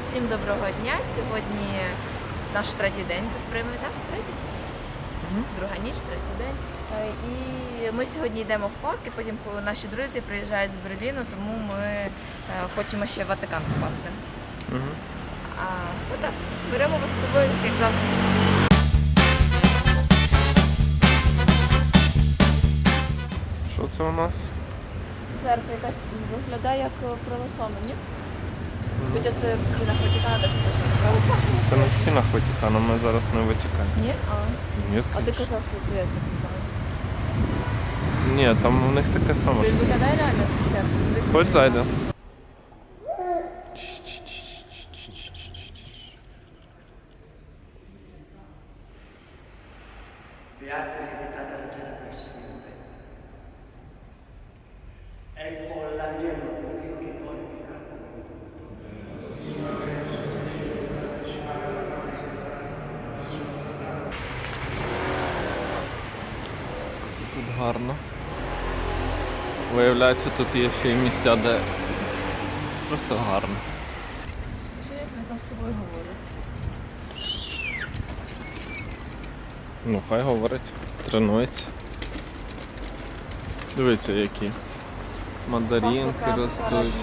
Всім доброго дня. Сьогодні наш третій день тут в так? Третій? Друга ніч, третій день. Е, І ми сьогодні йдемо в парк, і потім наші друзі приїжджають з Берліну, тому ми е, хочемо ще в Ватикан попасти. Угу. А отак, беремо вас з собою, як завжди. Що це у нас? Церква якась виглядає як православна, ні? Хоча це в стінах Ватикана, Це не стіна Ватикану, ми зараз не в Ватикані. Ні? А, Ні, а ти скажеш? казав, що ти. Ні, там у них таке саме. Ти виглядає реально? Хоч зайде. Виявляється, тут є ще й місця, де просто гарно. Що як не сам з собою говорять? Ну, хай говорить, тренується. Дивіться, які мандарінки ростуть.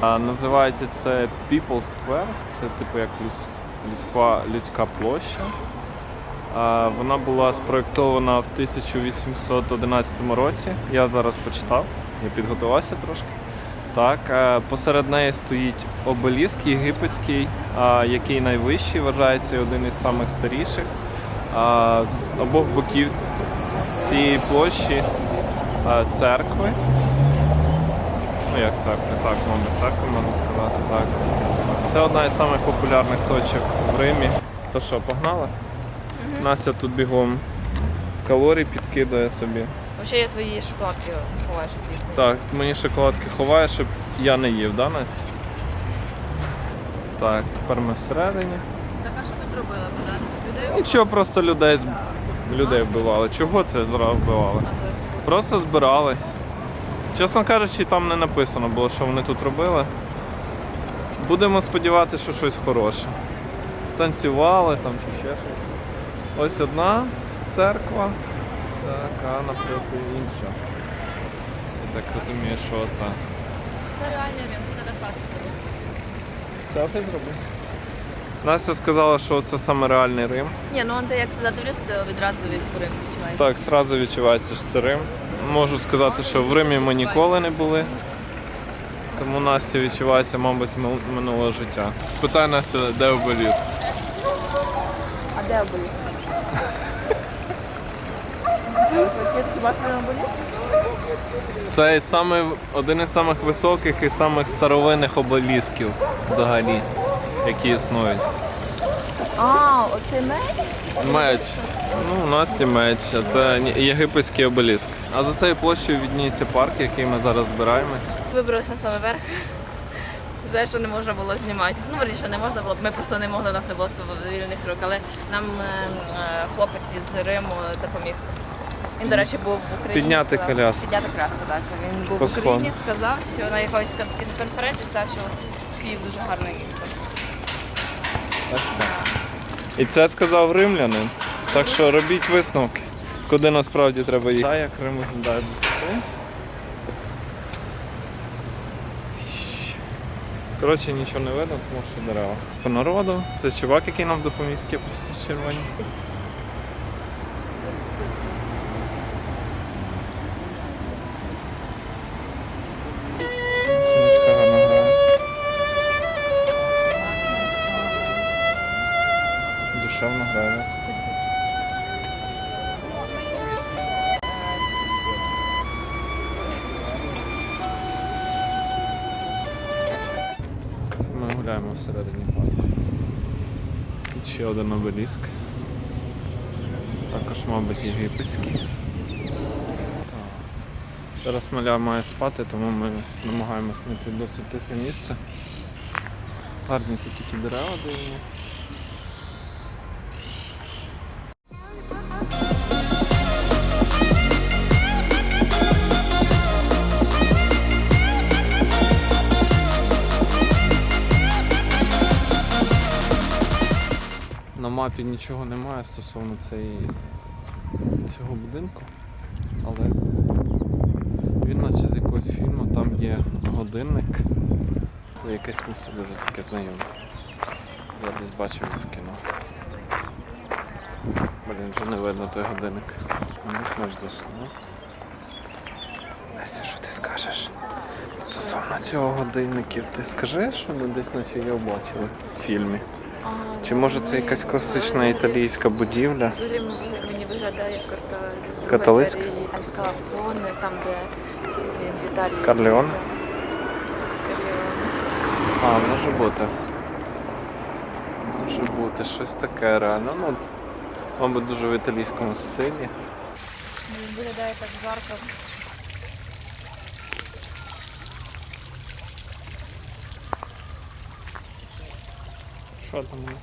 А, називається це People Square. Це типу як людська, людська площа. Вона була спроєктована в 1811 році. Я зараз почитав, я підготувався трошки. Так, е, посеред неї стоїть обеліск єгипетський, який найвищий, вважається один із самих старіших. З обох боків цієї площі церкви. Ну як церкви, так, мабуть, церкви можна сказати, так. Це одна із самих популярних точок в Римі. То що, погнали? Настя тут бігом калорій підкидає собі. Взагалі я твої шоколадки ховаєш в клітку. Так, мені шоколадки ховає, щоб я не їв, да, Настя? Так, тепер ми всередині. Так а що ви зробили, Богдан? Нічого, просто людей, з- людей вбивали. Чого це зразу вбивали? Просто збирались. Чесно кажучи, там не написано було, що вони тут робили. Будемо сподіватися, що щось хороше. Танцювали там чи ще щось. Ось одна церква, так, а наприклад інша. Я так розумію, що та. Це реально Рим, треба так. Селфі зробив? Настя сказала, що це саме реальний Рим. Ні, ну де як туди то відразу від Рим відчувається. Так, зразу відчувається, що це Рим. Можу сказати, що в Римі ми ніколи не були. Тому Настя відчувається, мабуть, минулого життя. Спитай Настя, де обеліск. А де були? Це саме, один із самих високих і самих старовинних обелісків взагалі, які існують. А, оцей меч? Меч. Ну, у Насті меч, а це єгипетський обеліск. А за цією площею відніється парк, який ми зараз збираємось. Вибралися на самий верх. Жаль, що не можна було знімати. Ну, верніше, не можна було, ми просто не могли, у нас не було вільних рук, але нам е, е, хлопець із Риму допоміг. Він, до речі, був в Україні. Підняти сказав- коляску. Підняти коляску, так. Він був По в Україні, сказав, що на якоїсь конференції сказав, що Київ дуже гарне місто. Ось так. І це сказав римлянин. Так що робіть висновки, куди насправді треба їхати. Так, як Рим виглядає. Коротше, нічого не видно, тому що дерева. По народу, це чувак, який нам допоміг, кепці червоні. Душевно грає. Гуляємо всередині парку. Тут ще один обеліск. Також, мабуть, єгипетський. Зараз маля має спати, тому ми намагаємося знайти досить тихе місце. Гарні тут тільки дерева дивні. Мапі нічого немає стосовно цієї, цього будинку, але він наче з якогось фільму, там є годинник. Якесь місце дуже таке знайоме. Я десь бачив в кіно. Блін, вже не видно той годинник. Наш заснув. Леся, що ти скажеш? Стосовно цього годинників, ти скажи, що ми десь наче його бачили в фільмі? Чи може це якась класична італійська будівля? Взагалі мені виглядає карта з Католицька? серії Аль Капоне, там де він в Італії. Карлеоне. А, може бути. Може бути, щось таке реально. Ну, мабуть, дуже в італійському стилі. Виглядає так жарко. Що там у нас?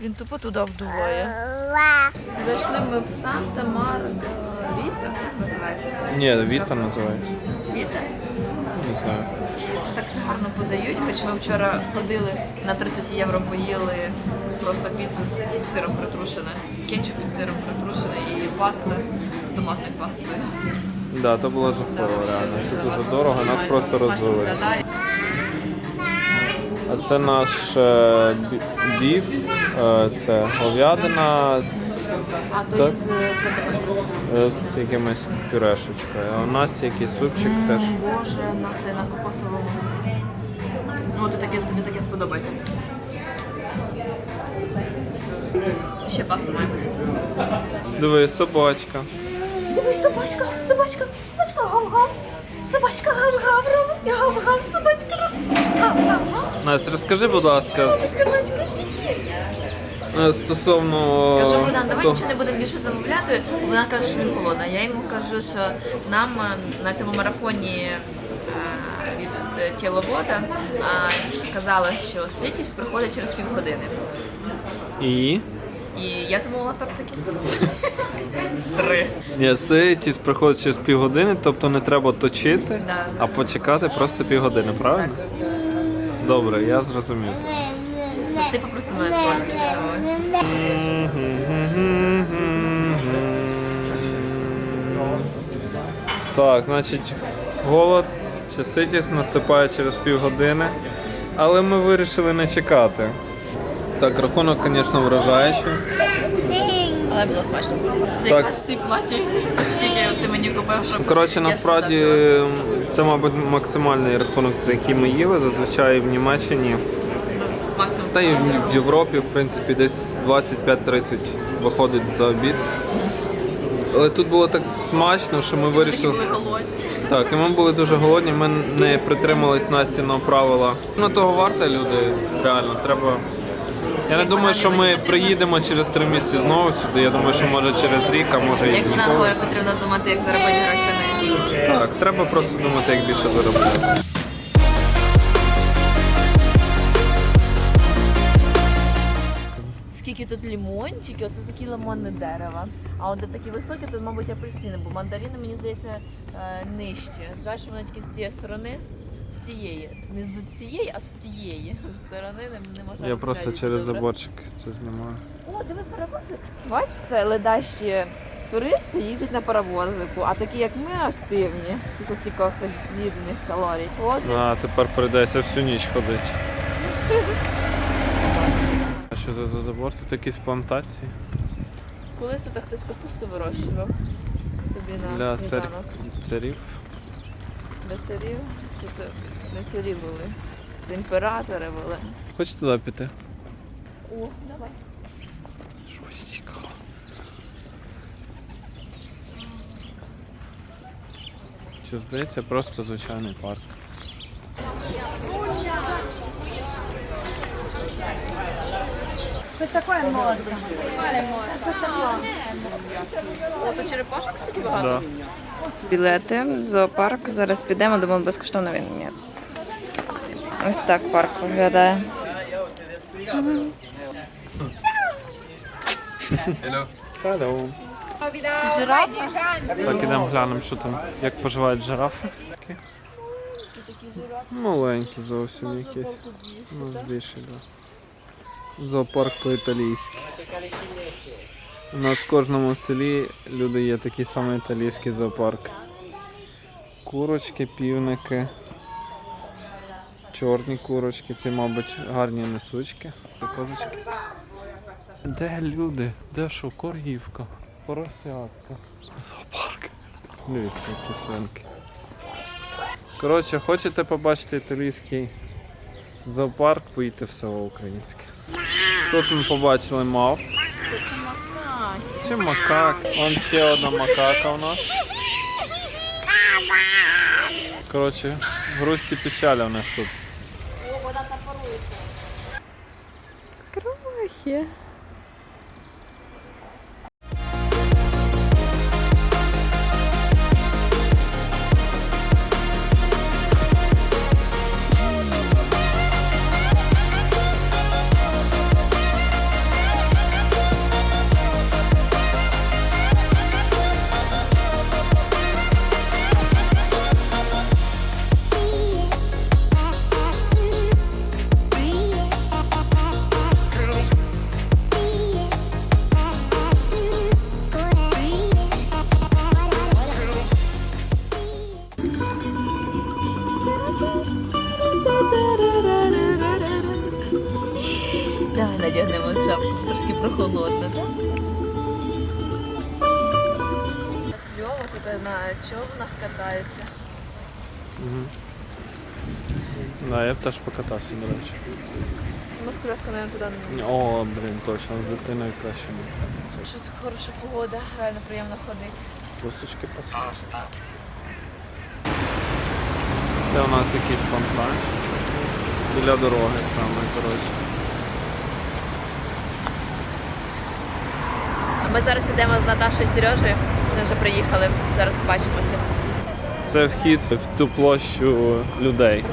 Він тупо туди вдуває. Зайшли ми в Санта Маргарита, як називається це? Ні, Віта називається. Віта. Знаю. Так все гарно подають, хоч ми вчора ходили на 30 євро поїли просто піцу з сиром притрушене, кетчуп із сиром притрушене і паста з томатною пастою. Да, то було жахливо, реально. Це дуже дорого, нас просто розвели. А це наш е, бі- біф, е, це говядина з, А то Так. із е, з якимось пюрешечкою. А у нас якийсь супчик теж. Боже, на це на кокосовому. Ну, ти таке, тобі таке сподобається. Ще паста має бути. Диви, собачка. Дивись, собачка, собачка, собачка гав-гав. Собачка гав-гав робить. Гав-гав, собачка робить. Гав-гав. Настя, розкажи, будь ласка, з- Собачка. Е, стосовно Кажу, Богдан, давай того- нічого не будемо більше замовляти. Вона каже, що він холодна. Я йому кажу, що нам е, на цьому марафоні е, від е, тіловода е, сказали, що світість приходить через півгодини. І? І я замовила тортики. Три. Ні, ситість приходить через півгодини, тобто не треба точити, а почекати просто півгодини, правильно? Добре, я зрозумів. Ти попросив мене тортики замовити. Так, значить, голод чи ситість наступає через півгодини, але ми вирішили не чекати. Так, рахунок, звісно, вражаючий. Але було смачно. Це Так. якраз всі платі, за скільки ти мені купив, щоб Коротше, я насправді це, мабуть, максимальний рахунок, за який ми їли. Зазвичай в Німеччині. Та і в Європі, в принципі, десь 25-30 виходить за обід. Але тут було так смачно, що ми вирішили. були голодні. Так, і ми були дуже голодні, ми не притримались Настіного правила. Ну того варте, люди, реально, треба. Я не думаю, що ми приїдемо через три місяці знову сюди. Я думаю, що може через рік, а може і Як вона ніколи. говорить, потрібно думати, як заробити гроші на Так, треба просто думати, як більше заробляти. Скільки тут лимончиків, оце такі лимонне дерево. А от де такі високі, тут, мабуть, апельсини, бо мандарини, мені здається, е, нижче. Жаль, що вони такі з цієї сторони, з тієї. Не з цієї, а з тієї сторони не, можна Я просто через добре. заборчик це знімаю. О, диви паровози. Бач, це ледащі туристи їздять на паровозику, а такі, як ми, активні після стількох з'їдених калорій. От А тепер прийдеться всю ніч ходити. Що це за забор? Тут якісь плантації колись тут хтось капусту вирощував собі на для цар... сніданок. царів. Для царів? Чи то не царі були? імператори були. Хочеш туди піти? О, давай. Щось цікаво. Що здається, просто звичайний парк. О, то черепашок стільки багато. Да. Білети, зоопарк. Зараз підемо, думаю, безкоштовно він ні. Ось так парк виглядає. Hello. Жирафа. Так, ідемо глянемо, що там, як поживають жирафи. Маленькі зовсім якісь. Ну, збільші, да. Зоопарк по-італійськи. У нас в кожному селі люди є такі самі італійські зоопарки. Курочки, півники. Чорні курочки, ці, мабуть, гарні несучки. Козочки. Де люди? Де що? Коргівка, поросятка. Зоопарк. Дивіться, які свинки. Коротше, хочете побачити італійський зоопарк, поїдьте в село українське. Тут ми побачили мав. Чи макак? Вон ще одна макака у нас. Коротше, грусті печаль у них тут. Крохи. Теж покатався, до речі. Нас наверное, туди не О, блін, точно, з дитиною краще не. Це Що тут хороша погода, реально приємно ходити. Косточки посунуть. Це у нас якийсь фонтан. Біля дороги саме, коротше. Ми зараз йдемо з Наташою і Сережею. Вони вже приїхали. Зараз побачимося. Це вхід в ту площу людей.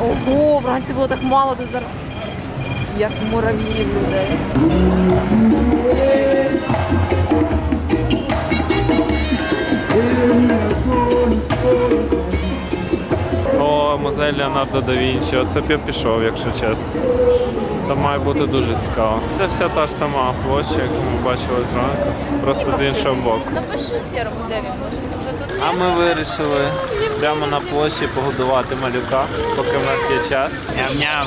Ого, вранці було так мало, тут зараз як мурав'їв людей. О, музей Леонардо да Вінчі. Оце б я пішов, якщо чесно. Там має бути дуже цікаво. Це вся та ж сама площа, яку ми бачили зранку, просто з іншого боку. Напиши сірому, де він може. А ми вирішили прямо на площі погодувати малюка, поки в нас є час. Ням-ням.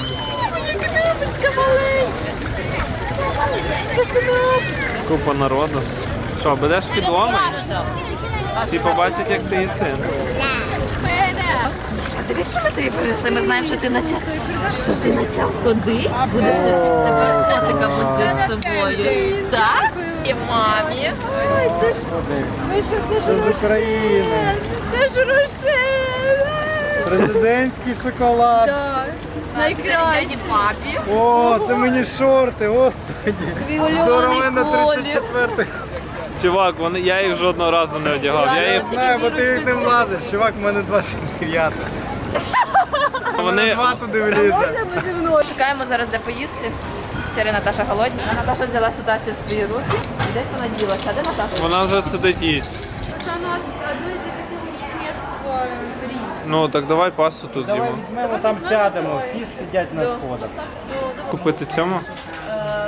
Купа народу. Що, будеш відомий? Всі побачать, як ти і син. Міша, дивись, що ми тобі принесли. Ми знаємо, що ти почав. Що ти почав ходити, будеш тепер котика возити з собою. Так? І мамі. Ой, це ж Це з України. це ж рушель. Президентський шоколад. Дяді папі. О, це мені шорти, господі. Здорово на 34 Чувак, вони, я їх жодного разу не одягав. Я їх, Знаю, бо ти їх не влазиш. Чувак, в мене 29. вони, Два туди влізе. Шукаємо зараз, де поїсти. Сіри Наташа голодна. А Наташа взяла ситуацію в свої руки. І Десь вона ділася. А де Наташа? вона вже сидить їсть. Ну так давай пасту тут Давай з'їмо. візьмемо, там сядемо. Всі сидять на сходах. Купити цьому?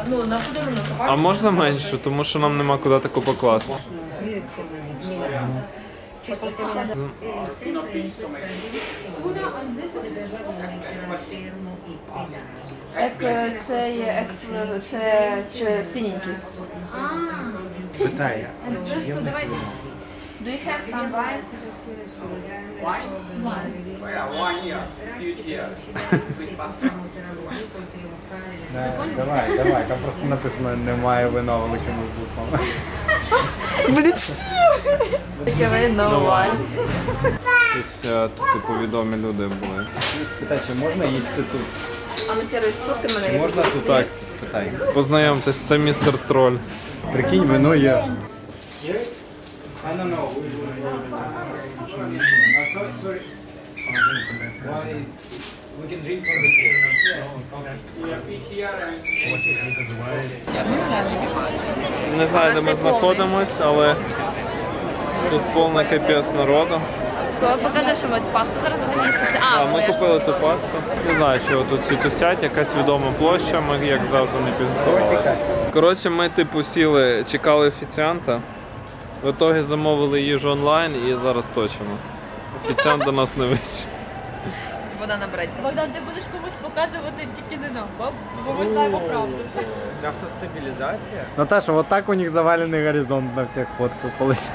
Ну, на подарунок. А можна менше, тому що нам нема куди таку покласти. Ек, е, це є ек, це чи, синенький. Питає. Do you have some wine? Wine? Yeah, wine here. Huge here. With pasta. Да, давай, давай. Там просто написано немає вина великими буквами. Таке вино, wine. Якісь е, тут типу відомі люди були. Спитай, чи можна їсти тут? А ну сервіс, сфоткай мене. Можна тут їсти, спитай. Познайомтесь, це містер Троль. Прикинь, вино є. Не знаю, де ми знаходимось, але тут повний капець народу. Покажи, що ми пасту зараз будемо їсти. Це а, А, ми купили ту пасту. Не знаю, що тут всі тусять, якась відома площа, ми як завжди не підготувалися. Коротше, ми типу сіли, чекали офіціанта. В ітогі замовили їжу онлайн і зараз точимо. Офіціант до нас не вийшов. Вода набрати. Богдан, ти будеш комусь показувати тільки не нам, бо бо ми знаємо правду. Це автостабілізація? Наташа, вот так у них завалений горизонт на всіх фотках получается.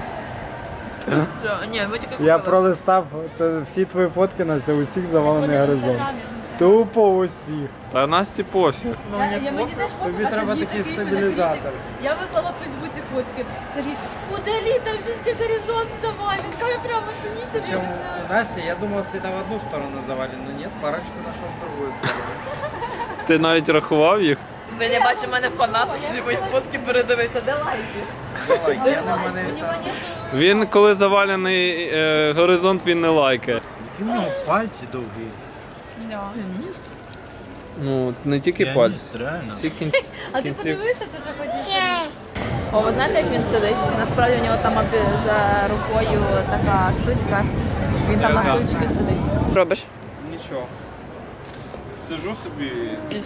Ні, тільки Я купили. пролистав то всі твої фотки, Настя, у всіх завалений горизонт. Тупо усіх. Та Насті пофіг. Я, я мені теж Тобі а треба Сергій такий мене стабілізатор. критик. Я виклала в Фейсбуці фотки. Сергій, удалі, там везде горизонт завален. Каже, прямо цените. Причем у Насти, я думал, в одну сторону завалено, но нет, парочку нашел в другую сторону. Ти навіть рахував їх? Ви не бачите, мене фанати всі мої фотки передивися. Де лайки? Він, коли завалений е, горизонт, він не лайкає. Ти в нього пальці довгі. Ну, не тільки пальці. реально. Всі кінці. А ти подивився, ти що хотів? О, ви знаєте, як він сидить? Насправді у нього там за рукою така штучка. Він там на стульчці сидить. Робиш? Нічого. Сижу собі.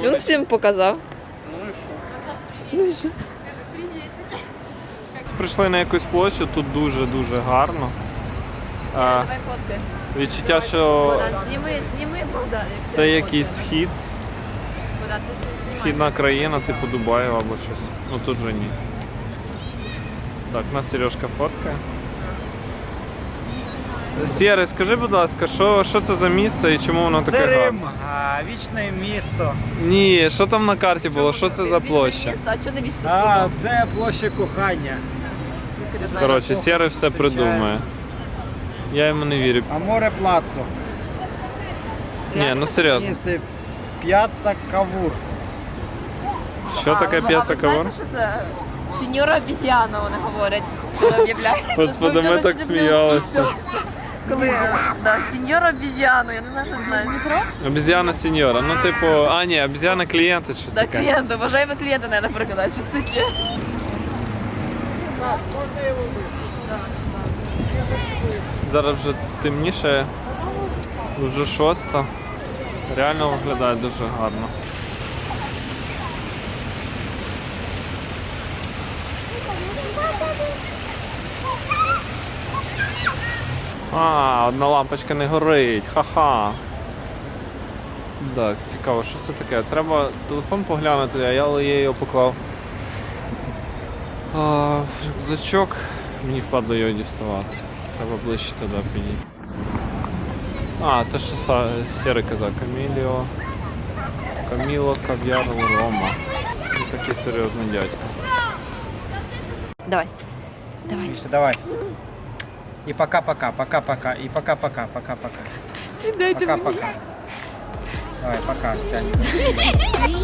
Він всім показав. Ну і що? Прийшли на якусь площу, тут дуже-дуже гарно. А, Давай фотки. відчуття, що зніми, зніми, Богдан. це якийсь схід, Богдан, знімай. східна країна, типу Дубаю або щось. Ну тут же ні. Так, нас Сережка фоткає. Сєре, скажи, будь ласка, що, що це за місце і чому воно таке Це гарне? Рим, а, вічне місто. Ні, що там на карті було? Що це за площа? місто, А чого не вічне А, це площа кохання. Коротше, Сєре все придумає. Я йому не вірю. Аморе Плацо. Ні, ну серйозно. Ні, це П'яцца Кавур. Що А, таке ну, п'яца А це сеньора обезьяна, вони говорять, коли об'являють. Господи, ми так сміялися. Коли, да, сеньора обезьяна, я не знаю, що знаю. Не про? Сеньора. Ну, типу, а ні, обезьяна клієнта щось Да, таке. клієнта, бажаємо клієнта, не наприклад, щось таке. Зараз вже темніше, вже шоста. Реально виглядає дуже гарно. А, одна лампочка не горить, ха-ха. Так, цікаво, що це таке? Треба телефон поглянути, а я я його поклав. А, рюкзачок мені впадло його діставати. Треба ближче туди підійти. А, те, що Са- Сєрий казав, Каміліо. Каміло Кав'яр Рома. Він такий серйозний дядько. Давай. Миша, давай. И пока-пока, пока-пока, и пока-пока, пока-пока. Пока-пока. Давай, пока, тянем.